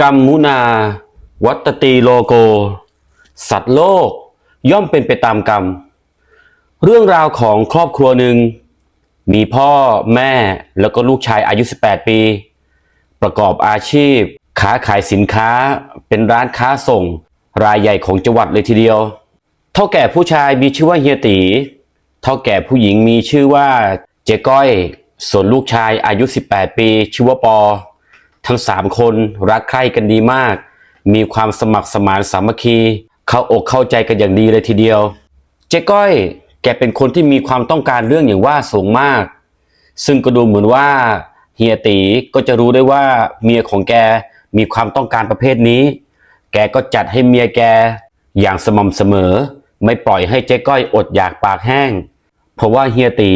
กัมมุนา วัตตีโลโก สัตว์โลกย่อมเป็นไปตามกรรม เรื่องราวของครอบครัวหนึ่ง มีพ่อแม่แล้วก็ลูกชายอายุ 18 ปี ประกอบอาชีพค้าขายสินค้าเป็นร้านค้าส่ง รายใหญ่ของจังหวัดเลยทีเดียว เท่าแก่ผู้ชายมีชื่อว่าเฮียตี เท่าแก่ผู้หญิงมีชื่อว่าเจ๊ก้อย ส่วนลูกชายอายุ 18 ปี ชื่อว่าปอ ทั้งสามคนรักใคร่กันดีมาก มีความสมัครสมานสามัคคี เข้าอกเข้าใจกันอย่างดีเลยทีเดียว เจ๊ก้อย แกเป็นคนที่มีความต้องการเรื่องอย่างว่าสูงมาก ซึ่งก็ดูเหมือนว่าเฮียตีก็จะรู้ได้ว่าเมียของแกมีความต้องการประเภทนี้ แกก็จัดให้เมียแกอย่างสม่ำเสมอ ไม่ปล่อยให้เจ๊ก้อยอดอยากปากแห้ง เพราะว่าเฮียตี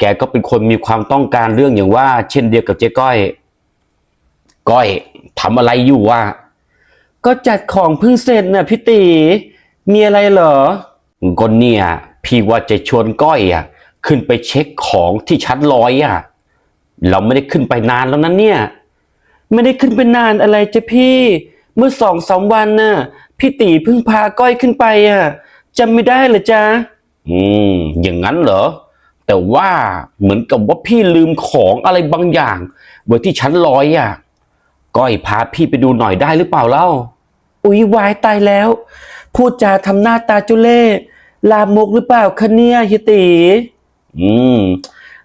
แกก็เป็นคนมีความต้องการเรื่องอย่างว่า เช่นเดียวกับเจ๊ก้อย ก้อยทำอะไรอยู่วะก็จัดของเพิ่งเสร็จน่ะพี่ตีมีอะไรเหรอก็เนี่ยพี่ว่าจะชวนก้อยอะ ขึ้นไปเช็คของที่ชั้นลอยอะ เราไม่ได้ขึ้นไปนานแล้วนั้นเนี่ย ไม่ได้ขึ้นไปนานอะไรจะพี่ เมื่อสองสามวันน่ะ พี่ตีเพิ่งพาก้อยขึ้นไปอะจำไม่ได้เหรอจ๊ะอืม อย่างนั้นเหรอ แต่ว่าเหมือนกับว่าพี่ลืมของอะไรบางอย่างไว้ที่ชั้นลอยอะ ก้อยพาพี่ไปดูหน่อยได้หรือเปล่าเล่า อุ๊ยวายตายแล้ว พูดจาทำหน้าตาจุเล่ ลามกหรือเปล่าคะเนี่ยเฮียตี อืม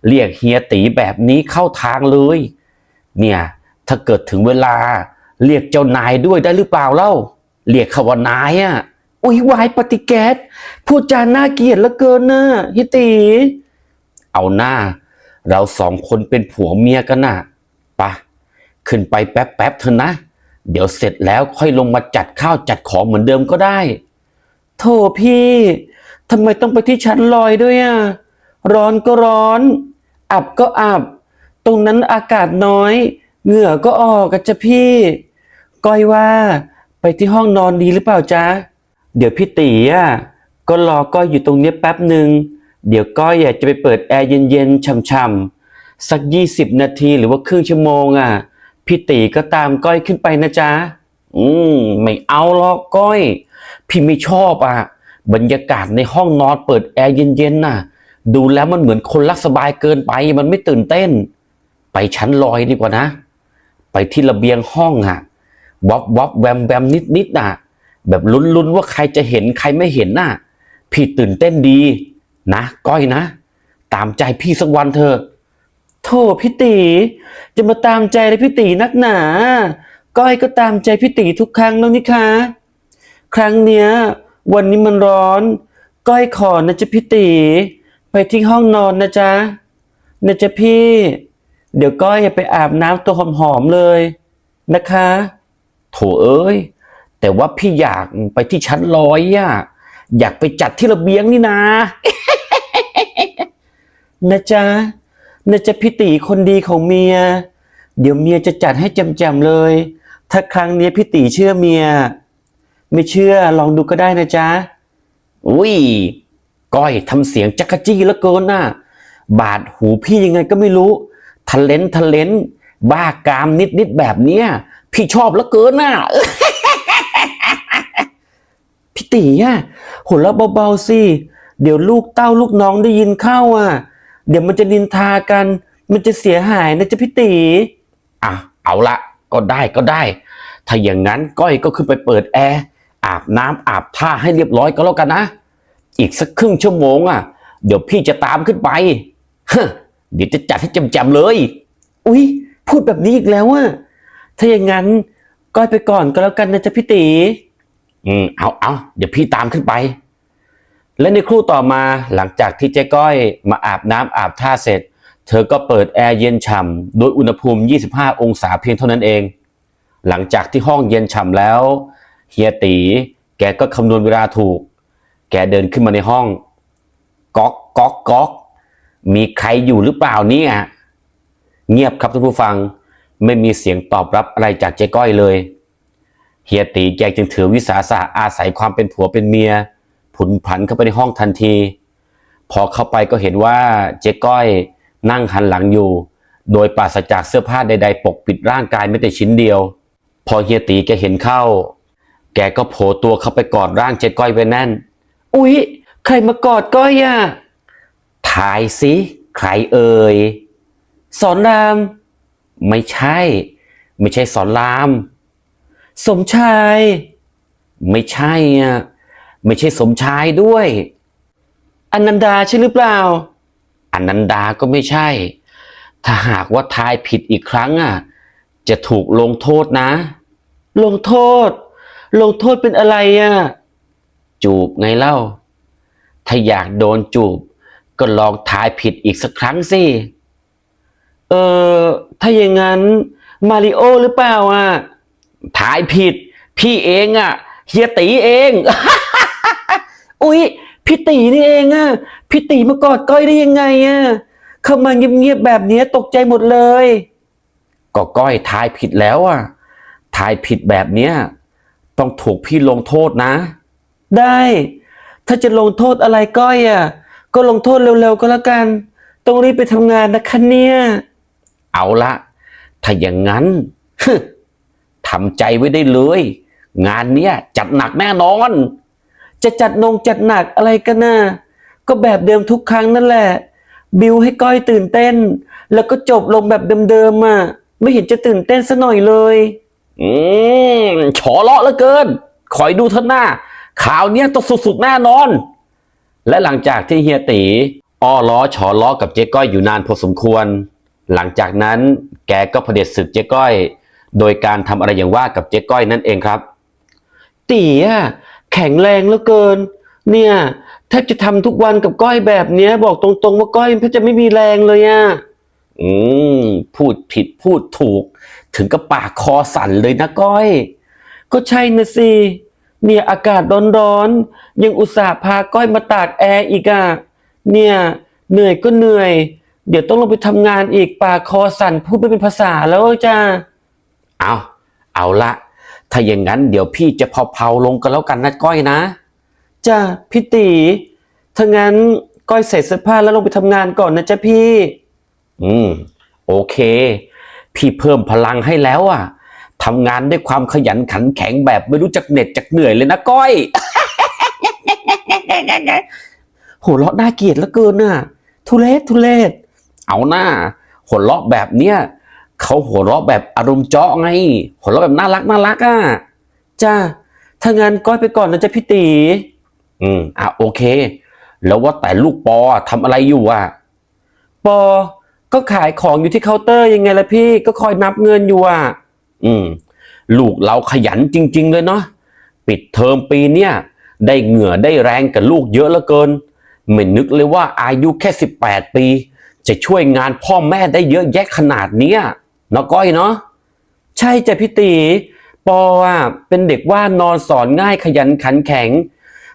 เรียกเฮียตีแบบนี้เข้าทางเลย เนี่ย ถ้าเกิดถึงเวลา เรียกเจ้านายด้วยได้หรือเปล่าเล่า เรียกเขาว่านายอะอุ๊ยวายปฏิแก๊สพูดจาน่าเกลียดเหลือเกินนะเฮียตี เอาหน้า เราสองคนเป็นผัวเมียกันน่ะไปะ ขึ้นไปแป๊บๆเถอะนะ เดี๋ยวเสร็จแล้วค่อยลงมาจัดข้าวจัดของเหมือนเดิมก็ได้โถพี่ทำไมต้องไปที่ชั้นลอยด้วยอะร้อนก็ร้อน อับก็อับ ตรงนั้นอากาศน้อย เหงื่อก็ออกกันจ้ะพี่ ก้อยว่า ไปที่ห้องนอนดีหรือเปล่าจ๊ะ เดี๋ยวพี่ตีอะก็รอก้อยอยู่ตรงนี้แป๊บหนึ่ง เดี๋ยวก้อยอะจะไปเปิดแอร์เย็นๆช่ำๆสักยี่สิบนาทีหรือว่าครึ่งชั่วโมงอะ พี่ตีก็ตามก้อยขึ้นไปนะจ๊ะ อืม ไม่เอาหรอกก้อย พี่ไม่ชอบอะ บรรยากาศในห้องนอนเปิดแอร์เย็นๆน่ะ ดูแล้วมันเหมือนคนรักสบายเกินไป มันไม่ตื่นเต้น ไปชั้นลอยดีกว่านะ ไปที่ระเบียงห้องอะวับวับแวมแวมนิดนิดๆน่ะ แบบลุ้นๆว่าใครจะเห็นใครไม่เห็นน่ะ พี่ตื่นเต้นดี นะ ก้อยนะ ตามใจพี่สักวันเถอะ โธ่พี่ตีจะมาตามใจเลยพี่ตีนักหนา ก้อยก็ตามใจพี่ตีทุกครั้งแล้วนี่คะ ครั้งเนี้ย วันนี้มันร้อน ก้อยขอนะจ๊ะพี่ตีไปที่ห้องนอนนะจ๊ะนะจ๊ะพี่ เดี๋ยวก้อยอย่าไปอาบน้ำตัวหอมๆเลยนะคะ โถเอ้ย แต่ว่าพี่อยากไปที่ชั้นลอยอะอยากไปจัดที่ระเบียงนี่นะ นะจ๊ะ นะจะพี่ตีคนดีของเมีย เดี๋ยวเมียจะจัดให้แจมๆเลย ถ้าครั้งนี้พี่ตีเชื่อเมีย ไม่เชื่อลองดูก็ได้นะจ๊ะ อุ้ยก้อยทำเสียงจักรจี้แล้วเกินน่ะ บาดหูพี่ยังไงก็ไม่รู้ทะเลนทะเลนบ้ากามนิดนิดๆแบบเนี้ย พี่ชอบแล้วเกินน่ะพี่ตีอะหัวเราะเบาๆสิ เดี๋ยวลูกเต้าลูกน้องได้ยินเข้าอะ เดี๋ยวมันจะนินทากัน มันจะเสียหายนะจ๊ะพี่ตีอะเอาละก็ได้ก็ได้ ถ้าอย่างนั้นก้อยก็ขึ้นไปเปิดแอร์อาบน้ำอาบท่าให้เรียบร้อยก็แล้วกันนะ อีกสักครึ่งชั่วโมงอะ เดี๋ยวพี่จะตามขึ้นไปฮะเดี๋ยวจะจัดให้จำๆเลย อุ๊ย พูดแบบนี้อีกแล้วอะถ้าอย่างนั้นก้อยไปก่อนก็แล้วกันนะจ๊ะพี่ตีอืมเอาเอาเดี๋ยวพี่ตามขึ้นไป และในครู่ต่อมาหลังจากที่เจ๊ก้อยมาอาบน้ำอาบท่าเสร็จ เธอก็เปิดแอร์เย็นฉ่ำโดยอุณหภูมิ 25 องศาเพียงเท่านั้นเอง หลังจากที่ห้องเย็นฉ่ำแล้วเฮียตีแกก็คำนวณเวลาถูก แกเดินขึ้นมาในห้องก๊อกก๊อกก๊อกมีใครอยู่หรือเปล่าเนี่ยเงียบครับท่านผู้ฟัง ไม่มีเสียงตอบรับอะไรจากเจ๊ก้อยเลย เฮียตีแกจึงถือวิสาสะอาศัยความเป็นผัวเป็นเมีย ผุนผันเข้าไปในห้องทันที พอเข้าไปก็เห็นว่าเจ๊ก้อยนั่งหันหลังอยู่ โดยปราศจากเสื้อผ้าใดๆ ปกปิดร่างกายแม้แต่ชิ้นเดียว พอเฮียตีแกเห็นเข้า แกก็โผล่ตัวเข้าไปกอดร่างเจ๊ก้อยไว้แน่น อุ๊ย ใครมากอดก้อยอะทายสิใครเอ่ย สอนราม ไม่ใช่ ไม่ใช่สอนราม สมชาย ไม่ใช่อะ ไม่ใช่สมชายด้วยอนันดาใช่หรือเปล่าอนันดาก็ไม่ใช่ ถ้าหากว่าทายผิดอีกครั้งอะ จะถูกลงโทษนะ ลงโทษ ลงโทษเป็นอะไรอะ จูบไงเล่า ถ้าอยากโดนจูบ ก็ลองทายผิดอีกสักครั้งสิ เออ ถ้าอย่างนั้น มาริโอหรือเปล่าอะ ทายผิด พี่เองอะ เฮียตีเอง อุ๊ยพี่ตีนี่เองอะพี่ตีมากอดก้อยได้ยังไงอะเข้ามาเงียบๆแบบเนี้ยตกใจหมดเลย ก็ก้อยทายผิดแล้วอะทายผิดแบบเนี้ยต้องถูกพี่ลงโทษนะ ได้ ถ้าจะลงโทษอะไรก้อยอะก็ลงโทษเร็วๆก็แล้วกัน ต้องรีบไปทำงานนะคะเนี่ยเอาละถ้าอย่างนั้นทำใจไว้ได้เลย งานเนี้ยจัดหนักแน่นอน จะจัดนงจัดหนักอะไรกันนะก็แบบเดิมทุกครั้งนั่นแหละ บิวให้ก้อยตื่นเต้น แล้วก็จบลงแบบเดิมๆอะไม่เห็นจะตื่นเต้นซะหน่อยเลย อืมฉอเลาะเหลือเกินคอยดูเถอะหน้าข่าวเนี้ยต้องสุดๆแน่นอน และหลังจากที่เฮียตีอ้อล้อฉอล้อกับเจ๊ก้อยอยู่นานพอสมควร หลังจากนั้นแกก็เผด็จศึกเจ๊ก้อย โดยการทำอะไรอย่างว่ากับเจ๊ก้อยนั่นเองครับ ตีอะ แข็งแรงเหลือเกิน เนี่ยแทบจะทำทุกวันกับก้อยแบบเนี้ย บอกตรงๆว่าก้อยแทบจะไม่มีแรงเลยอะอืมพูดผิดพูดถูก ถึงกับปากคอสั่นเลยนะก้อย ก็ใช่นะสิเนี่ยอากาศร้อนๆยังอุตส่าห์พาก้อยมาตากแอร์อีกอะเนี่ยเหนื่อยก็เหนื่อย เดี๋ยวต้องลงไปทำงานอีกปากคอสั่นพูดไม่เป็นภาษาแล้วจ้าเอาเอาละ ถ้าอย่างนั้นเดี๋ยวพี่จะเผาๆลงกันแล้วกันนะก้อยนะจ้าพี่ตีถ้างั้นก้อยใส่เสื้อผ้าแล้วลงไปทำงานก่อนนะจ๊ะพี่ อืม โอเค พี่เพิ่มพลังให้แล้วอะทำงานด้วยความขยันขันแข็งแบบไม่รู้จักเหน็ดจักเหนื่อยเลยนะก้อยโหเราะน่าเกลียดเหลือเกินน่ะ ทุเรศทุเรศเอาหน้าหัวเราะแบบเนี้ย เขาหัวเราะแบบอารมณ์เจาะไง หัวเราะแบบน่ารักน่ารักอะจ้าถ้างั้นก้อยไปก่อนนะจ๊ะพี่ตีอืมอะโอเค แล้วว่าแต่ลูกปอทำอะไรอยู่อะ ปอ ก็ขายของอยู่ที่เคาน์เตอร์ยังไงล่ะพี่ ก็คอยนับเงินอยู่อะ อืม ลูกเราขยันจริง ๆ เลยเนาะ ปิดเทอมปีเนี้ยได้เหงื่อได้แรงกับลูกเยอะเหลือเกิน ไม่นึกเลยว่าอายุแค่สิบแปดปี จะช่วยงานพ่อแม่ได้เยอะแยะขนาดเนี้ยเนาะก้อยเนาะใช่จ้ะพี่ตีปออะเป็นเด็กว่านอนสอนง่ายขยันขันแข็ง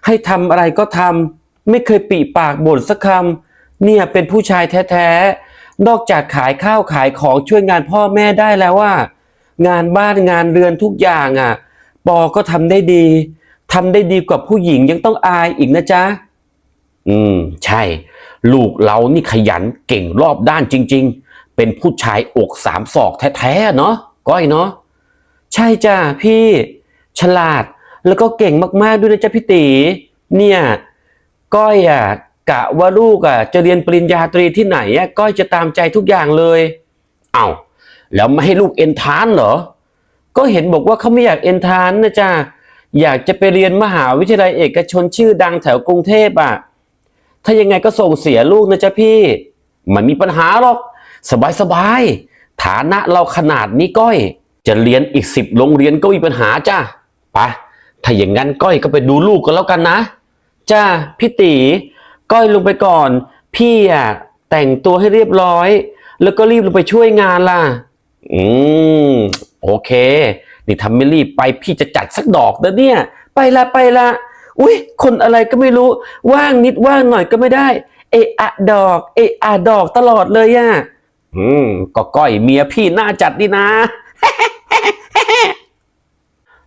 ให้ทำอะไรก็ทำไม่เคยปีปากบ่นสักคำเนี่ยเป็นผู้ชายแท้ๆนอกจากขายข้าวขายของช่วยงานพ่อแม่ได้แล้วว่า งานบ้านงานเรือนทุกอย่างอะ ปอก็ทำได้ดีทำได้ดีกว่าผู้หญิงยังต้องอายอีกนะจ๊ะอืม ใช่ ลูกเรานี่ขยันเก่งรอบด้านจริง ๆ เป็นผู้ชายอกสามศอกแท้ๆเนาะก้อยเนาะใช่จ้ะพี่ ฉลาดแล้วก็เก่งมากๆด้วยนะจ๊ะพี่ตีเนี่ยก้อยอะกะว่าลูกอะจะเรียนปริญญาตรีที่ไหนอะก้อยจะตามใจทุกอย่างเลยเอ้าแล้วไม่ให้ลูกเอนทรานเหรอ ก็เห็นบอกว่าเขาไม่อยากเอนทานซ์นะจ๊ะอยากจะไปเรียนมหาวิทยาลัยเอกชนชื่อดังแถวกรุงเทพอะถ้ายังไงก็ส่งเสียลูกนะจ๊ะพี่ไม่มีปัญหาหรอก สบายสบายฐานะเราขนาดนี้ก้อย จะเรียนอีกสิบโรงเรียนก็มีปัญหาจ้ะไปถ้าอย่างนั้นก้อยก็ไปดูลูกกันแล้วกันนะ จ้าพี่ตีก้อยลงไปก่อน พี่อะแต่งตัวให้เรียบร้อย แล้วก็รีบลงไปช่วยงานล่ะ อืม โอเค นี่ทำไม่รีบไปพี่จะจัดสักดอกเด้อเนี่ย ไปละไปละอุ้ยคนอะไรก็ไม่รู้ ว่างนิดว่างหน่อยก็ไม่ได้ เอะอะดอก เอะอะดอกตลอดเลยอะ อืมก็ก้อยเมียพี่น่าจัดดีนะ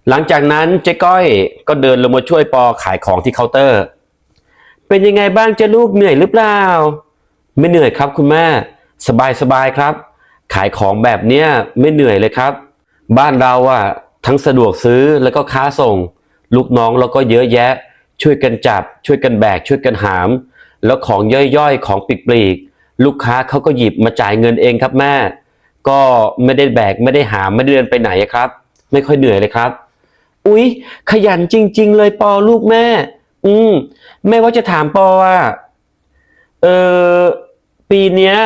หลังจากนั้นเจ๊ก้อยก็เดินลงมาช่วยปอขายของที่เคาน์เตอร์ เป็นยังไงบ้างเจ๊ะลูกเหนื่อยหรือเปล่า ไม่เหนื่อยครับคุณแม่ สบายสบายครับ ขายของแบบเนี้ยไม่เหนื่อยเลยครับ บ้านเราอะทั้งสะดวกซื้อแล้วก็ค้าส่ง ลูกน้องแล้วก็เยอะแยะ ช่วยกันจับ ช่วยกันแบก ช่วยกันหาม แล้วของย่อยๆ ของปลีกๆ ลูกค้าเขาก็หยิบมาจ่ายเงินเองครับแม่ ก็ไม่ได้แบกไม่ได้หามไม่ได้เดินไปไหนครับ ไม่ค่อยเหนื่อยเลยครับ อุ๊ย ขยันจริง ๆ เลยปอลูกแม่ อืมแม่ว่าจะถามปอว่าเออปีเนี้ย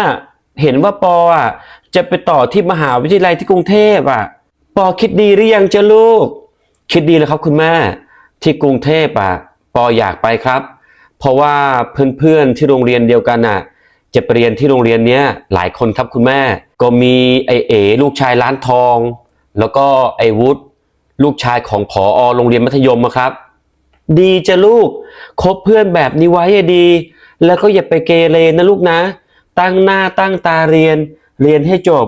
เห็นว่าปออะจะไปต่อที่มหาวิทยาลัยที่กรุงเทพอะ ปอคิดดีหรือยังจ้ะลูก คิดดีแล้วครับคุณแม่ ที่กรุงเทพอะ ปออยากไปครับ เพราะว่าเพื่อนๆที่โรงเรียนเดียวกันอะ จะไปเรียนที่โรงเรียนเนี้ยหลายคนครับคุณแม่ ก็มีไอเอลูกชายร้านทอง แล้วก็ไอวุฒลูกชายของผอโรงเรียนมัธยมอะครับ ดีจะลูกคบเพื่อนแบบนี้ไว้อะดี แล้วก็อย่าไปเกเรนะลูกนะ ตั้งหน้าตั้งตาเรียน เรียนให้จบ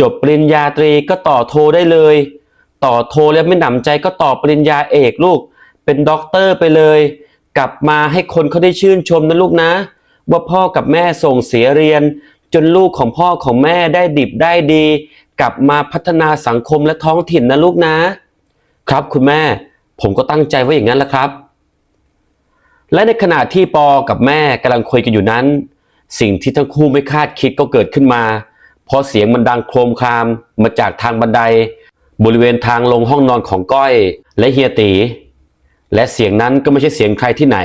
จบปริญญาตรีก็ต่อโทได้เลย ต่อโทแล้วไม่หนำใจก็ต่อปริญญาเอกลูก เป็นด็อกเตอร์ไปเลย กลับมาให้คนเขาได้ชื่นชมนะลูกนะ ว่าพ่อกับแม่ส่งเสียเรียน จนลูกของพ่อของแม่ได้ดิบได้ดี กลับมาพัฒนาสังคมและท้องถิ่นนะลูกนะ ครับคุณแม่ ผมก็ตั้งใจไว้อย่างนั้นแหละครับ และในขณะที่ปอกับแม่กำลังคุยกันอยู่นั้น สิ่งที่ทั้งคู่ไม่คาดคิดก็เกิดขึ้นมา เพราะเสียงมันดังโครมครามมาจากทางบันได บริเวณทางลงห้องนอนของก้อย และเฮียตี และเสียงนั้นก็ไม่ใช่เสียงใครที่ไหน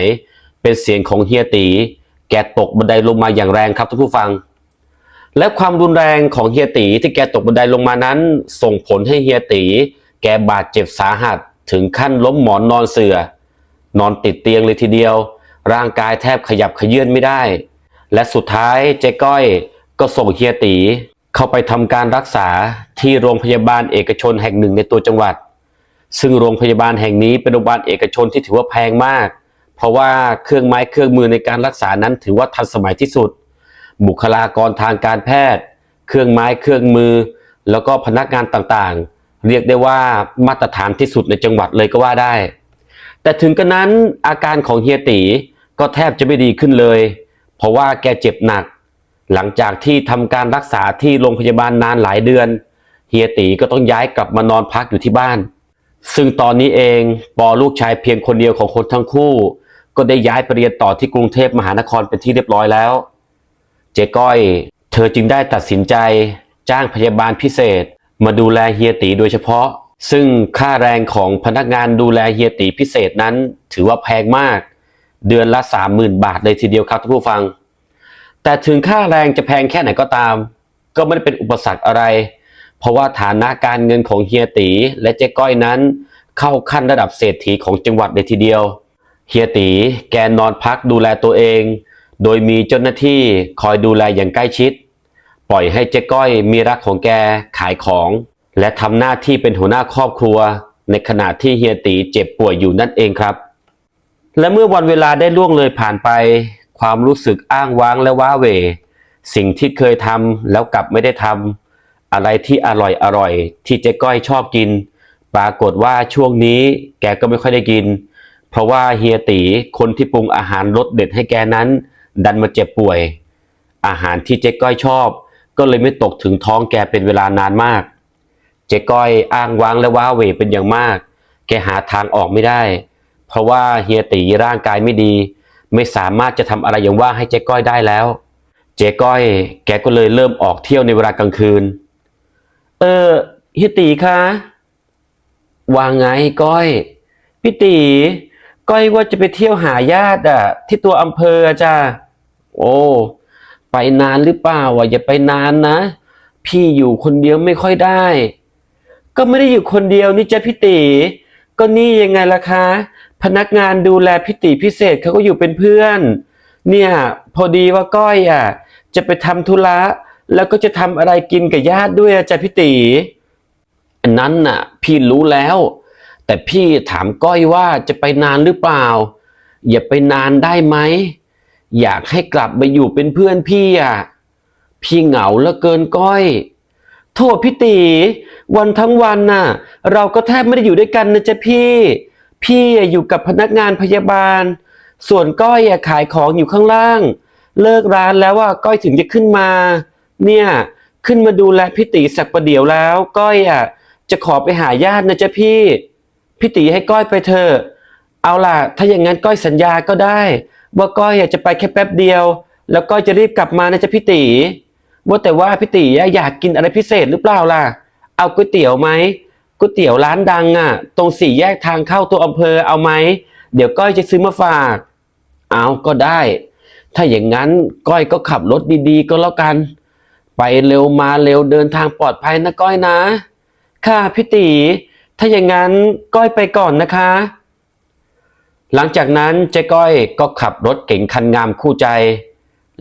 เป็นเสียงของเฮียตี แกตกบันไดลงมาอย่างแรงครับท่านผู้ฟัง และความรุนแรงของเฮียตีที่แกตกบันไดลงมานั้น ส่งผลให้เฮียตี แกบาดเจ็บสาหัสถึงขั้นล้มหมอนนอนเสือนอนติดเตียงเลยทีเดียว ร่างกายแทบขยับขยื่นไม่ได้ และสุดท้ายเจ๊ก้อยก็ส่งเฮียตีเข้าไปทำการรักษาที่โรงพยาบาลเอกชนแห่งหนึ่งในตัวจังหวัด ซึ่งโรงพยาบาลแห่งนี้เป็นโรงพยาบาลเอกชนที่ถือว่าแพงมาก เพราะว่าเครื่องไม้เครื่องมือในการรักษานั้นถือว่าทันสมัยที่สุด บุคลากรทางการแพทย์ เครื่องไม้เครื่องมือ แล้วก็พนักงานต่างๆ เรียกได้ว่ามาตรฐานที่สุดในจังหวัดเลยก็ว่าได้ แต่ถึงกระนั้นอาการของเฮียตีก็แทบจะไม่ดีขึ้นเลย เพราะว่าแกเจ็บหนัก หลังจากที่ทำการรักษาที่โรงพยาบาลนานหลายเดือนเฮียตีก็ต้องย้ายกลับมานอนพักอยู่ที่บ้าน ซึ่งตอนนี้เองปอลูกชายเพียงคนเดียวของคนทั้งคู่ ก็ได้ย้ายไปเรียนต่อที่กรุงเทพมหานครเป็นที่เรียบร้อยแล้ว เจ๊ก้อย เธอจึงได้ตัดสินใจ จ้างพยาบาลพิเศษ มาดูแลเฮียตีโดยเฉพาะ ซึ่งค่าแรงของพนักงานดูแลเฮียตีพิเศษนั้น ถือว่าแพงมาก เดือนละสามหมื่นบาทเลยทีเดียวครับท่านผู้ฟัง แต่ถึงค่าแรงจะแพงแค่ไหนก็ตาม ก็ไม่ได้เป็นอุปสรรคอะไร เพราะว่าฐานะการเงินของเฮียตีและเจ๊ก้อยนั้น เข้าขั้นระดับเศรษฐีของจังหวัดเลยทีเดียว เฮียตีแกนอนพักดูแลตัวเอง โดยมีเจ้าหน้าที่คอยดูแลอย่างใกล้ชิด ปล่อยให้เจ๊ก้อยมีรักของแกขายของ และทำหน้าที่เป็นหัวหน้าครอบครัว ในขณะที่เฮียตีเจ็บป่วยอยู่นั่นเองครับ และเมื่อวันเวลาได้ล่วงเลยผ่านไป ความรู้สึกอ้างว้างและว้าเหวสิ่งที่เคยทำแล้วกลับไม่ได้ทำอะไรที่อร่อยอร่อยที่เจ๊ก้อยชอบกิน ปรากฏว่าช่วงนี้แกก็ไม่ค่อยได้กิน เพราะว่าเฮียตีคนที่ปรุงอาหารรสเด็ดให้แกนั้น ดันมาเจ็บป่วย อาหารที่เจ๊ก้อยชอบ ก็เลยไม่ตกถึงท้องแกเป็นเวลานานมาก เจ๊ก้อยอ้างว้างและว้าเหวเป็นอย่างมาก แกหาทางออกไม่ได้ เพราะว่าเฮียตีร่างกายไม่ดี ไม่สามารถจะทำอะไรอย่างว่าให้เจ๊ก้อยได้แล้ว เจ๊ก้อย แกก็เลยเริ่มออกเที่ยวในเวลากลางคืน เออเฮียตีคะว่าไงก้อย พี่ตี ก้อยว่าจะไปเที่ยวหาญาติอะที่ตัวอำเภอจ้าโอ้ไปนานหรือเปล่าวะอย่าไปนานนะ พี่อยู่คนเดียวไม่ค่อยได้ ก็ไม่ได้อยู่คนเดียวนี่จ้ะพี่ตีก็นี่ยังไงล่ะคะ พนักงานดูแลพี่ตีพิเศษเขาก็อยู่เป็นเพื่อน เนี่ย พอดีว่าก้อยอะ จะไปทำธุระแล้วก็จะทำอะไรกินกับญาติด้วยอะจ้ะพี่ตีอันนั้นน่ะ พี่รู้แล้ว แต่พี่ถามก้อยว่าจะไปนานหรือเปล่า อย่าไปนานได้ไหม อยากให้กลับมาอยู่เป็นเพื่อนพี่อะ พี่เหงาเหลือเกินก้อย โทษพี่ตีวันทั้งวันน่ะ เราก็แทบไม่ได้อยู่ด้วยกันนะจ๊ะพี่ พี่อยู่กับพนักงานพยาบาล ส่วนก้อยอขายของอยู่ข้างล่าง เลิกร้านแล้วว่าก้อยถึงจะขึ้นมา เนี่ยขึ้นมาดูแลพี่ตีสักประเดี๋ยวแล้ว ก้อยอะจะขอไปหาญาตินะจ๊ะพี่ พี่ตีให้ก้อยไปเถอะเอาล่ะ ถ้าอย่างนั้นก้อยสัญญาก็ได้ ว่าก้อยอยากจะไปแค่แป๊บเดียว แล้วก้อยจะรีบกลับมานะจ๊ะพี่ตีว่าแต่ว่าพี่ตีอยากกินอะไรพิเศษหรือเปล่าล่ะ เอาก๋วยเตี๋ยวไหมก๋วยเตี๋ยวร้านดังอะ ตรงสี่แยกทางเข้าตัวอำเภอเอาไหมเดี๋ยวก้อยจะซื้อมาฝาก เอาก็ได้ ถ้าอย่างนั้นก้อยก็ขับรถดีๆ ก็แล้วกัน ไปเร็วมาเร็วเดินทางปลอดภัยนะก้อยนะ ค่ะพี่ตี ถ้าอย่างนั้นก้อยไปก่อนนะคะ หลังจากนั้นเจ๊ก้อยก็ขับรถเก๋งคันงามคู่ใจ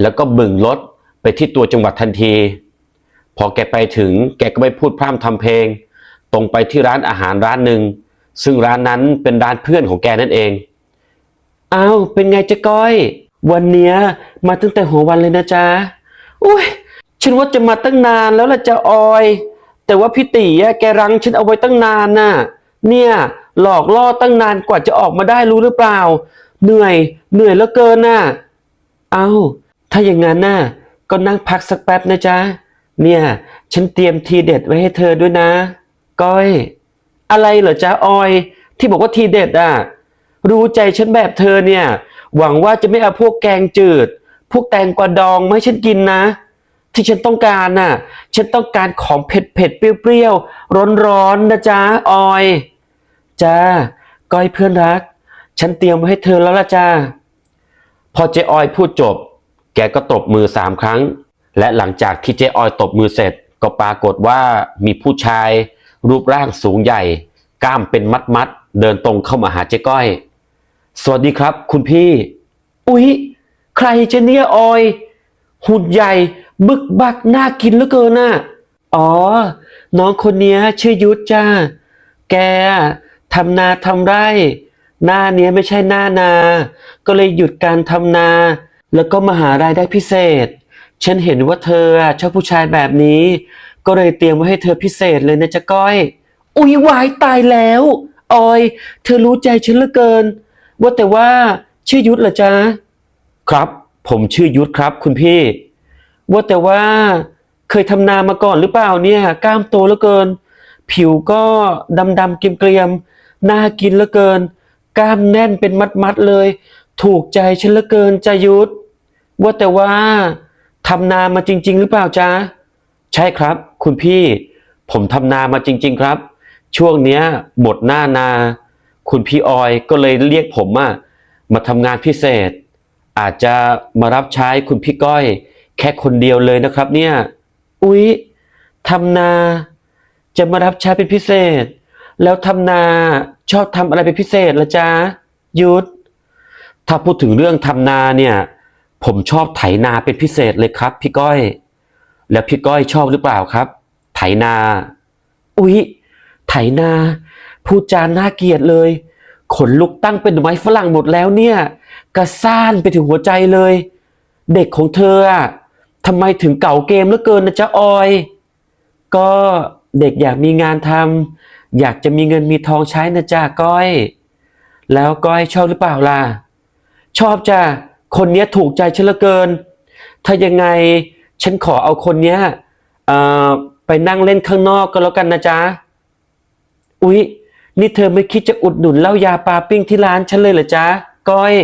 แล้วก็บึ่งรถไปที่ตัวจังหวัดทันที พอแกไปถึงแกก็ไม่พูดพร่ำทำเพลง ตรงไปที่ร้านอาหารร้านหนึ่งซึ่งร้านนั้นเป็นร้านเพื่อนของแกนั่นเอง อ้าว เป็นไงเจ๊ก้อย วันเนี้ยมาตั้งแต่หัววันเลยนะจ๊ะ อุ้ย ฉันว่าจะมาตั้งนานแล้วล่ะจะออย แต่ว่าพี่ตีอะแกรั้งฉันเอาไว้ตั้งนานน่ะ เนี่ย หลอกล่อตั้งนานกว่าจะออกมาได้รู้หรือเปล่า เหนื่อย เหนื่อยเหลือเกินน่ะ เอาถ้าอย่างนั้นน่ะ ก็นั่งพักสักแป๊บนะจ๊ะ เนี่ย ฉันเตรียมทีเด็ดไว้ให้เธอด้วยนะ ก้อย อะไรเหรอจ๊ะออย ที่บอกว่าทีเด็ดอะ รู้ใจฉันแบบเธอเนี่ย หวังว่าจะไม่เอาพวกแกงจืด พวกแตงกวาดองมาให้ฉันกินนะ ที่ฉันต้องการน่ะ ฉันต้องการของเผ็ดเผ็ดเปรี้ยวๆ ร้อนๆนะจ๊ะออย จ้าก้อยเพื่อนรัก ฉันเตรียมไว้ให้เธอแล้วละจ้า พอเจ๊ออยพูดจบ แกก็ตบมือสามครั้ง และหลังจากที่เจ๊ออยตบมือเสร็จ ก็ปรากฏว่ามีผู้ชาย รูปร่างสูงใหญ่ กล้ามเป็นมัดมัดเดินตรงเข้ามาหาเจ๊ก้อย สวัสดีครับ คุณพี่ อุ๊ย ใครเจเนี่ยออย หุ่นใหญ่ บึกบักน่ากินเหลือเกินน่ะ อ๋อ น้องคนเนี้ยชื่อยุทธจ้า แกทำนาทำไร่ หน้าเนี้ยไม่ใช่หน้านา ก็เลยหยุดการทำนา แล้วก็มาหารายได้พิเศษ ฉันเห็นว่าเธอชอบผู้ชายแบบนี้ ก็เลยเตรียมไว้ให้เธอพิเศษเลยนะจ๊ะก้อย อุ๊ยวายตายแล้ว ออย เธอรู้ใจฉันเหลือเกิน ว่าแต่ว่าชื่อยุทธเหรอจ๊ะ ครับ ผมชื่อยุทธครับ คุณพี่ ว่าแต่ว่าเคยทำนามาก่อนหรือเปล่าเนี่ยกล้ามโตเหลือเกิน ผิวก็ดำดำเกรียมเกรียมๆน่ากินเหลือเกิน กล้ามแน่นเป็นมัดมัดๆเลย ถูกใจฉันเหลือเกินจายุทธว่าแต่ว่าทำนามาจริง ๆ หรือเปล่าจ๊ะใช่ครับ คุณพี่ ผมทำนามาจริง ๆ ครับ ช่วงเนี้ยหมดหน้านา คุณพี่ออยก็เลยเรียกผมอะมาทำงานพิเศษ อาจจะมารับใช้คุณพี่ก้อย แค่คนเดียวเลยนะครับ เนี่ย อุ๊ยทำนา จะมารับใช้เป็นพิเศษ แล้วทำนาชอบทำอะไรเป็นพิเศษละจ๊ะยุทธถ้าพูดถึงเรื่องทำนาเนี่ย ผมชอบไถนาเป็นพิเศษเลยครับ พี่ก้อย แล้วพี่ก้อยชอบหรือเปล่าครับ ไถนา อุ๊ยไถนาพูดจาน่าเกลียดเลยขนลุกตั้งเป็นไม้ฝรั่งหมดแล้วเนี่ย กระซ่านไปถึงหัวใจเลย เด็กของเธออะ ทำไมถึงเก่าเกมเหลือเกินนะจ๊ะออย ก็เด็กอยากมีงานทำอยากจะมีเงินมีทองใช้นะจ๊ะก้อย แล้วก้อยชอบหรือเปล่าล่ะ ชอบจ้ะคนเนี้ยถูกใจฉันเหลือเกิน ถ้ายังไงฉันขอเอาคนเนี้ยอ่อไปนั่งเล่นข้างนอกก็แล้วกันนะจ๊ะ อุ๊ย นี่เธอไม่คิดจะอุดหนุนเหล้ายาปลาปิ้งที่ร้านฉันเลยเหรอจ๊ะ ก้อย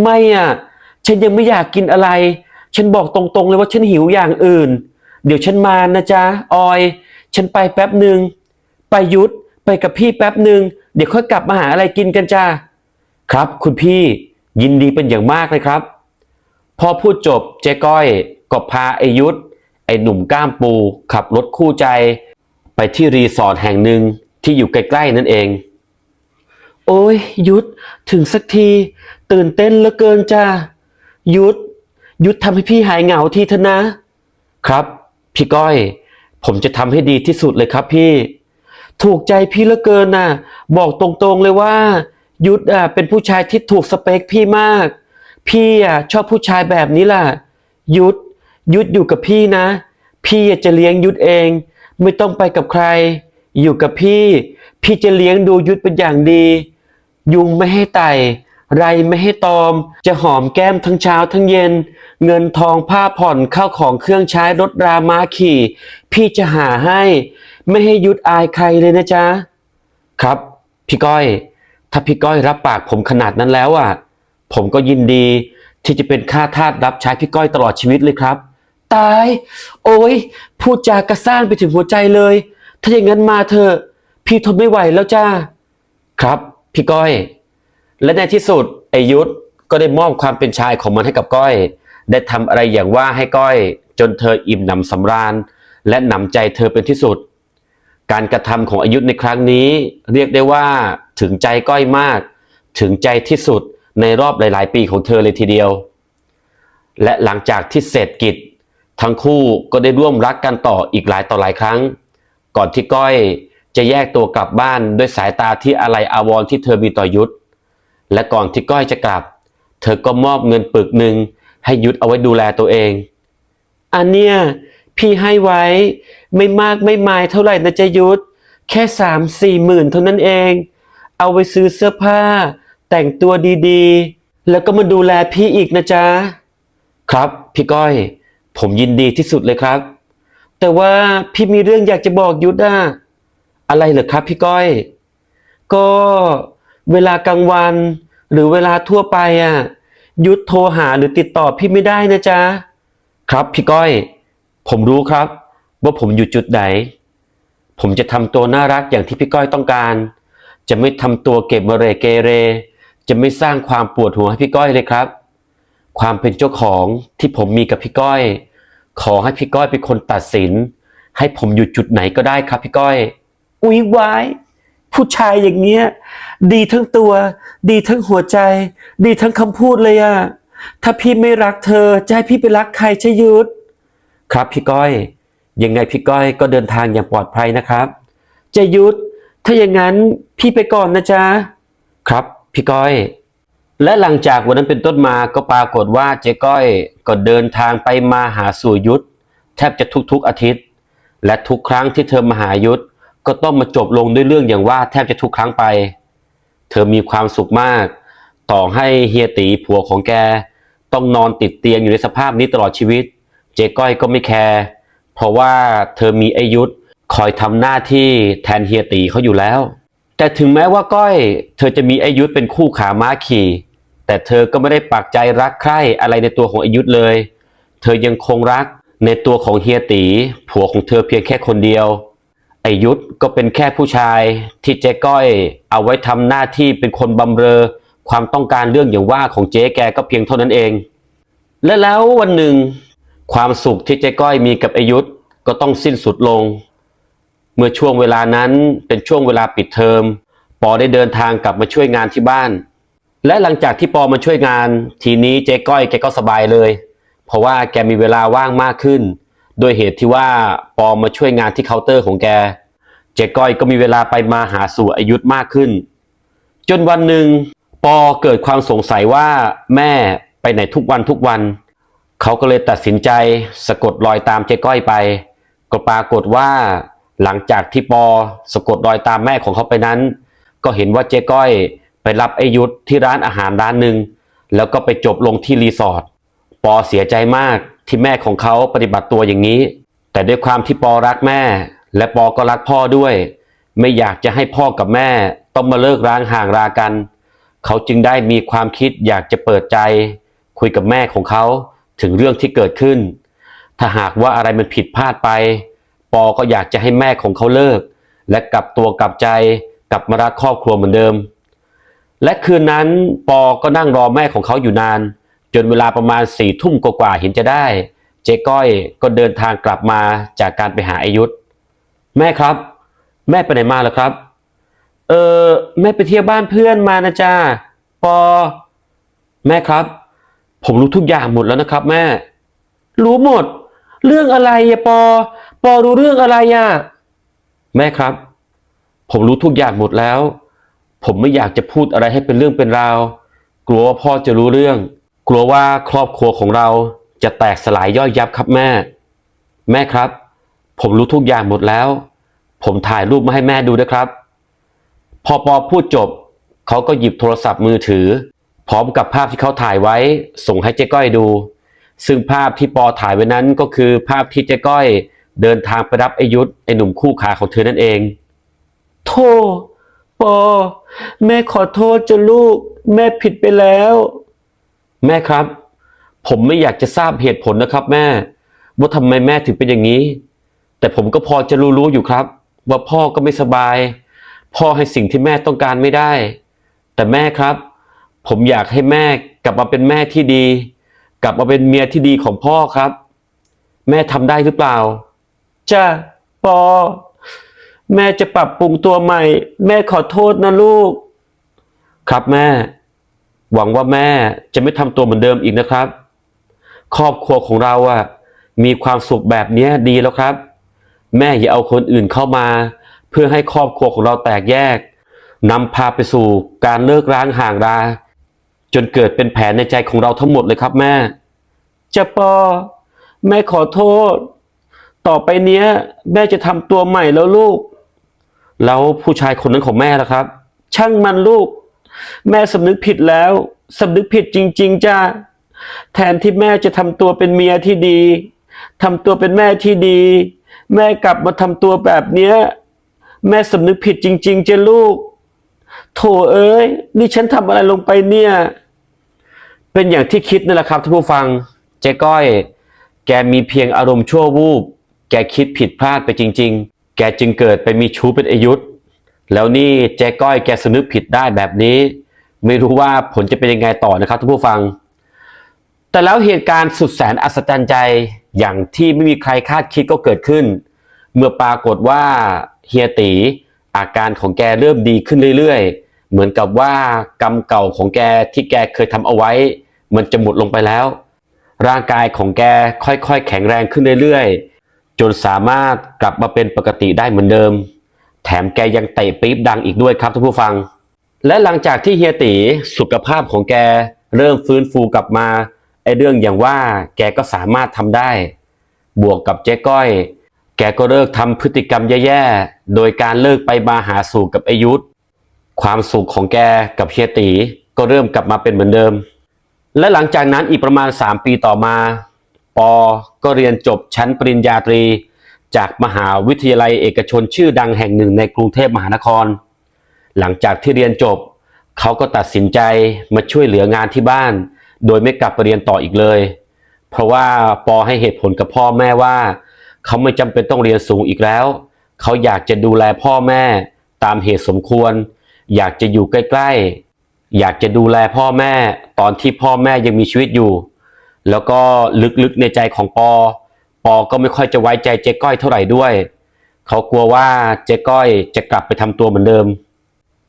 ไม่อะ ฉันยังไม่อยากกินอะไร ฉันบอกตรงๆเลยว่าฉันหิวอย่างอื่น เดี๋ยวฉันมานะจ๊ะออย ฉันไปแป๊บหนึ่งไปยุทธไปกับพี่แป๊บหนึ่งเดี๋ยวค่อยกลับมาหาอะไรกินกันจ้าครับ คุณพี่ยินดีเป็นอย่างมากเลยครับ พอพูดจบเจ๊ก้อยก็พาไอยุทธไอหนุ่มก้ามปู ขับรถคู่ใจ ไปที่รีสอร์ทแห่งหนึ่งที่อยู่ใกล้ๆนั่นเอง โอ้ยยุทธถึงสักที ตื่นเต้นเหลือเกินจ้ายุทธ ยุทธทำให้พี่หายเหงาทีเถอะนะ ครับ พี่ก้อย ผมจะทำให้ดีที่สุดเลยครับพี่ ถูกใจพี่เหลือเกินน่ะ บอกตรงๆเลยว่า ยุทธอะเป็นผู้ชายที่ถูกสเปคพี่มาก พี่อะชอบผู้ชายแบบนี้ล่ะ ยุทธยุทธอยู่กับพี่นะ พี่จะเลี้ยงยุทธเอง ไม่ต้องไปกับใคร อยู่กับพี่ พี่จะเลี้ยงดูยุทธเป็นอย่างดี ยุงไม่ให้ไต่ ไรไม่ให้ตอม จะหอมแก้มทั้งเช้าทั้งเย็น เงินทองผ้าผ่อนข้าวของเครื่องใช้รถรามาขี่ พี่จะหาให้ ไม่ให้ยุดอายใครเลยนะจ๊ะ ครับ พี่ก้อย ถ้าพี่ก้อยรับปากผมขนาดนั้นแล้วอะ ผมก็ยินดีที่จะเป็นข้าทาสรับใช้พี่ก้อยตลอดชีวิตเลยครับ ตาย โอ้ยพูดจากระซ่านไปถึงหัวใจเลย ถ้าอย่างนั้นมาเถอะพี่ทนไม่ไหวแล้วจ้า ครับ พี่ก้อย และในที่สุดไอยุทธก็ได้มอบความเป็นชายของมันให้กับก้อย ได้ทำอะไรอย่างว่าให้ก้อย จนเธออิ่มหนำสำราญ และหนำใจเธอเป็นที่สุด การกระทำของอายุธในครั้งนี้ เรียกได้ว่าถึงใจก้อยมาก ถึงใจที่สุดในรอบหลาย ๆ ปีของเธอเลยทีเดียว และหลังจากที่เสร็จกิจ ทั้งคู่ก็ได้ร่วมรักกันต่ออีกหลายต่อหลายครั้ง ก่อนที่ก้อยจะแยกตัวกลับบ้านด้วยสายตาที่อะไรอาวรณ์ที่เธอมีต่อยุทธ และก่อนที่ก้อยจะกลับ เธอก็มอบเงินปึกหนึ่งให้ยุทธเอาไว้ดูแลตัวเอง อันเนี้ยพี่ให้ไว้ไม่มากไม่มายเท่าไหร่นะจะยุทธแค่สามสี่หมื่นเท่านั้นเอง เอาไปซื้อเสื้อผ้า แต่งตัวดีๆ แล้วก็มาดูแลพี่อีกนะจ๊ะ ครับพี่ก้อย ผมยินดีที่สุดเลยครับ แต่ว่าพี่มีเรื่องอยากจะบอกยุทธอะอะไรเหรอครับพี่ก้อย ก็ เวลากลางวัน หรือเวลาทั่วไปอะ ยุทธโทรหาหรือติดต่อพี่ไม่ได้นะจ๊ะ ครับพี่ก้อย ผมรู้ครับ ว่าผมอยู่จุดไหน ผมจะทำตัวน่ารักอย่างที่พี่ก้อยต้องการ จะไม่ทำตัวเก็บเมเรเกเร จะไม่สร้างความปวดหัวให้พี่ก้อยเลยครับ ความเป็นเจ้าของที่ผมมีกับพี่ก้อย ขอให้พี่ก้อยเป็นคนตัดสิน ให้ผมอยู่จุดไหนก็ได้ครับพี่ก้อย อุ๊ยไวาย ผู้ชายอย่างเงี้ย ดีทั้งตัว ดีทั้งหัวใจ ดีทั้งคำพูดเลยอะถ้าพี่ไม่รักเธอจะให้พี่ไปรักใครชยุทธครับพี่ก้อย ยังไงพี่ก้อยก็เดินทางอย่างปลอดภัยนะครับจะยุทธถ้าอย่างนั้นพี่ไปก่อนนะจ๊ะครับพี่ก้อย และหลังจากวันนั้นเป็นต้นมาก็ปรากฏว่าเจ๊ก้อยก็เดินทางไปมาหาสู่ยุทธแทบจะทุกๆอาทิตย์ และทุกครั้งที่เธอมาหายุทธ ก็ต้องมาจบลงด้วยเรื่องอย่างว่าแทบจะทุกครั้งไป เธอมีความสุขมาก ต่อให้เฮียตีผัวของแก ต้องนอนติดเตียงอยู่ในสภาพนี้ตลอดชีวิต เจ๊ก้อยก็ไม่แคร์เพราะว่าเธอมีไอายุทธคอยทำหน้าที่แทนเฮียตีเขาอยู่แล้ว แต่ถึงแม้ว่าก้อย เธอจะมีไอายุทธเป็นคู่ขาม้าขี่ แต่เธอก็ไม่ได้ปักใจรักใคร่อะไรในตัวของอายุทธเลย เธอยังคงรักในตัวของเฮียตีผัวของเธอเพียงแค่คนเดียว อายุทธก็เป็นแค่ผู้ชายที่เจ๊ก้อย เอาไว้ทำหน้าที่เป็นคนบำเรอ ความต้องการเรื่องอย่างว่าของเจ๊แกก็เพียงเท่านั้นเอง และแล้ววันหนึ่ง ความสุขที่เจ๊ก้อยมีกับอายุทธก็ต้องสิ้นสุดลง เมื่อช่วงเวลานั้นเป็นช่วงเวลาปิดเทอมปอได้เดินทางกลับมาช่วยงานที่บ้าน และหลังจากที่ปอมาช่วยงาน ทีนี้เจ๊ก้อยแกก็สบายเลย เพราะว่าแกมีเวลาว่างมากขึ้น โดยเหตุที่ว่าปอมาช่วยงานที่เคาน์เตอร์ของแก เจ๊ก้อยก็มีเวลาไปมาหาสู่อายุธมากขึ้น จนวันหนึ่งปอเกิดความสงสัยว่าแม่ไปไหนทุกวันทุกวัน เขาก็เลยตัดสินใจสะกดรอยตามเจ๊ก้อยไป ก็ปรากฏว่าหลังจากที่ปอสะกดรอยตามแม่ของเขาไปนั้น ก็เห็นว่าเจ๊ก้อยไปรับไอยุทธที่ร้านอาหารร้านหนึ่งแล้วก็ไปจบลงที่รีสอร์ท ปอเสียใจมากที่แม่ของเขาปฏิบัติตัวอย่างนี้ แต่ด้วยความที่ปอรักแม่ และปอก็รักพ่อด้วย ไม่อยากจะให้พ่อกับแม่ต้องมาเลิกร้างห่างรากัน เขาจึงได้มีความคิดอยากจะเปิดใจ คุยกับแม่ของเขาถึงเรื่องที่เกิดขึ้น ถ้าหากว่าอะไรมันผิดพลาดไป ปอก็อยากจะให้แม่ของเขาเลิก และกลับตัวกลับใจกลับมารักครอบครัวเหมือนเดิม และคืนนั้นปอก็นั่งรอแม่ของเขาอยู่นาน จนเวลาประมาณสี่ทุ่มกว่าๆเห็นจะได้ เจ๊ก้อยก็เดินทางกลับมาจากการไปหาอายุธแม่ครับ แม่ไปไหนมาเหรอครับ เออแม่ไปเที่ยวบ้านเพื่อนมานะจ๊ะปอ แม่ครับ ผมรู้ทุกอย่างหมดแล้วนะครับ แม่ รู้หมด เรื่องอะไรอะปอ ปอรู้เรื่องอะไรอะแม่ครับ ผมรู้ทุกอย่างหมดแล้ว ผมไม่อยากจะพูดอะไรให้เป็นเรื่องเป็นราว กลัวว่าพ่อจะรู้เรื่อง กลัวว่าครอบครัวของเราจะแตกสลายย่อยยับครับแม่ แม่ครับ ผมรู้ทุกอย่างหมดแล้ว ผมถ่ายรูปมาให้แม่ดูด้วยครับ พอปอพูดจบ เขาก็หยิบโทรศัพท์มือถือ พร้อมกับภาพที่เขาถ่ายไว้ ส่งให้เจ๊ก้อยดู ซึ่งภาพที่ปอถ่ายไว้นั้นก็คือภาพที่เจ๊ก้อย เดินทางไปรับไอยุทธไอหนุ่มคู่ขาของเธอนั่นเองโทษปอ แม่ขอโทษจ้ะลูก แม่ผิดไปแล้ว แม่ครับ ผมไม่อยากจะทราบเหตุผลนะครับ แม่ ว่าทำไมแม่ถึงเป็นอย่างนี้ แต่ผมก็พอจะรู้ๆอยู่ครับ ว่าพ่อก็ไม่สบาย พ่อให้สิ่งที่แม่ต้องการไม่ได้ แต่แม่ครับ ผมอยากให้แม่กลับมาเป็นแม่ที่ดี กลับมาเป็นเมียที่ดีของพ่อครับ แม่ทำได้หรือเปล่าจ้าปอ แม่จะปรับปรุงตัวใหม่ แม่ขอโทษนะลูก ครับแม่ หวังว่าแม่จะไม่ทำตัวเหมือนเดิมอีกนะครับ ครอบครัวของเราอะมีความสุขแบบนี้ดีแล้วครับ แม่อย่าเอาคนอื่นเข้ามา เพื่อให้ครอบครัวของเราแตกแยกนำพาไปสู่การเลิกร้างห่างรา จนเกิดเป็นแผลในใจของเราทั้งหมดเลยครับแม่จะปอ แม่ขอโทษ ต่อไปเนี้ย แม่จะทำตัวใหม่แล้วลูก แล้วผู้ชายคนนั้นของแม่ล่ะครับ ช่างมันลูก แม่สำนึกผิดแล้วสำนึกผิดจริง ๆจ้าแทนที่แม่จะทำตัวเป็นเมียที่ดีทำตัวเป็นแม่ที่ดี แม่กลับมาทำตัวแบบเนี้ยแม่สำนึกผิดจริงๆจ้ะลูก โถเอ้ย นี่ฉันทำอะไรลงไปเนี่ย เป็นอย่างที่คิดนั่นแหละครับท่านผู้ฟัง เจ๊ก้อย แกมีเพียงอารมณ์ชั่ววูบ แกคิดผิดพลาดไปจริง ๆ แกจึงเกิดไปมีชู้เป็นอายุธ แล้วนี่เจ๊ก้อยแกสนึกผิดได้แบบนี้ ไม่รู้ว่าผลจะเป็นยังไงต่อนะครับท่านผู้ฟัง แต่แล้วเหตุการณ์สุดแสนอัศจรรย์ใจอย่างที่ไม่มีใครคาดคิดก็เกิดขึ้น เมื่อปรากฏว่าเฮียตีอาการของแกเริ่มดีขึ้นเรื่อยๆ เหมือนกับว่ากรรมเก่าของแกที่แกเคยทำเอาไว้ มันจะหมดลงไปแล้ว ร่างกายของแกค่อยๆ แข็งแรงขึ้นเรื่อยๆ จนสามารถกลับมาเป็นปกติได้เหมือนเดิม แถมแกยังเตะปี๊บดังอีกด้วยครับท่านผู้ฟัง และหลังจากที่เฮียตีสุขภาพของแกเริ่มฟื้นฟูกลับมาไอ้เรื่องอย่างว่าแกก็สามารถทำได้ บวกกับเจ๊ก้อย แกก็เลิกทำพฤติกรรมแย่ๆ โดยการเลิกไปมาหาสู่กับอายุธความสุขของแกกับเฮียตีก็เริ่มกลับมาเป็นเหมือนเดิม และหลังจากนั้นอีกประมาณ 3 ปีต่อมา ปอก็เรียนจบชั้นปริญญาตรี จากมหาวิทยาลัยเอกชนชื่อดังแห่งหนึ่งในกรุงเทพมหานคร หลังจากที่เรียนจบ เขาก็ตัดสินใจมาช่วยเหลืองานที่บ้าน โดยไม่กลับไปเรียนต่ออีกเลย เพราะว่าปอให้เหตุผลกับพ่อแม่ว่า เขาไม่จำเป็นต้องเรียนสูงอีกแล้ว เขาอยากจะดูแลพ่อแม่ตามเหตุสมควร อยากจะอยู่ใกล้ๆ อยากจะดูแลพ่อแม่ตอนที่พ่อแม่ยังมีชีวิตอยู่ แล้วก็ลึกๆในใจของปอ ปอก็ไม่ค่อยจะไว้ใจเจ๊ก้อยเท่าไหร่ด้วย เขากลัวว่าเจ๊ก้อยจะกลับไปทำตัวเหมือนเดิม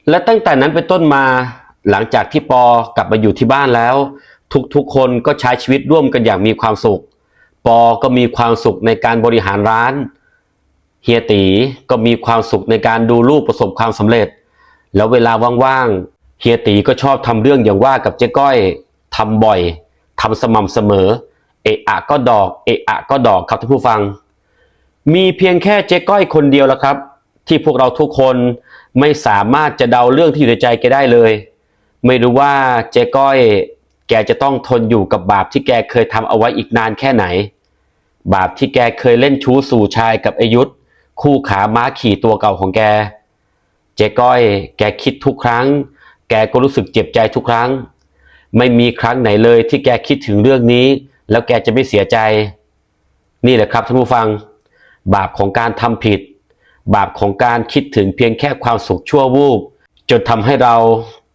และตั้งแต่นั้นเป็นต้นมาหลังจากที่ปอกลับมาอยู่ที่บ้านแล้ว ทุกๆคนก็ใช้ชีวิตร่วมกันอย่างมีความสุข ปอก็มีความสุขในการบริหารร้าน เฮียตีก็มีความสุขในการดูลูกประสบความสำเร็จ แล้วเวลาว่างๆเฮียตีก็ชอบทำเรื่องอย่างว่ากับเจ๊ก้อยทำบ่อยทำสม่ำเสมอ เอะอะก็ดอกเอะอะก็ดอกครับท่านผู้ฟัง มีเพียงแค่เจ๊ก้อยคนเดียวและครับ ที่พวกเราทุกคนไม่สามารถจะเดาเรื่องที่อยู่ในใจแกได้เลย ไม่รู้ว่าเจ๊ก้อย แกจะต้องทนอยู่กับบาปที่แกเคยทำเอาไว้อีกนานแค่ไหน บาปที่แกเคยเล่นชู้สู่ชายกับอายุธคู่ขาม้าขี่ตัวเก่าของแก เจ๊ก้อย แกคิดทุกครั้ง แกก็รู้สึกเจ็บใจทุกครั้ง ไม่มีครั้งไหนเลยที่แกคิดถึงเรื่องนี้ แล้วแกจะไม่เสียใจ นี่แหละครับท่านผู้ฟัง บาปของการทำผิด บาปของการคิดถึงเพียงแค่ความสุขชั่ววูบ จนทำให้เรา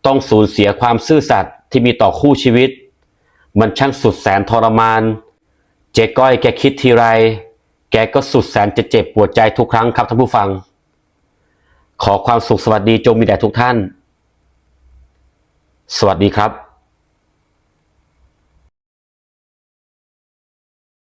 ต้องสูญเสียความซื่อสัตย์ที่มีต่อคู่ชีวิต มันช่างสุดแสนทรมาน เจ๊ก้อยแกคิดทีไร แกก็สุดแสนจะเจ็บปวดใจทุกครั้งครับท่านผู้ฟัง ขอความสุขสวัสดีจงมีแด่ทุกท่าน สวัสดีครับ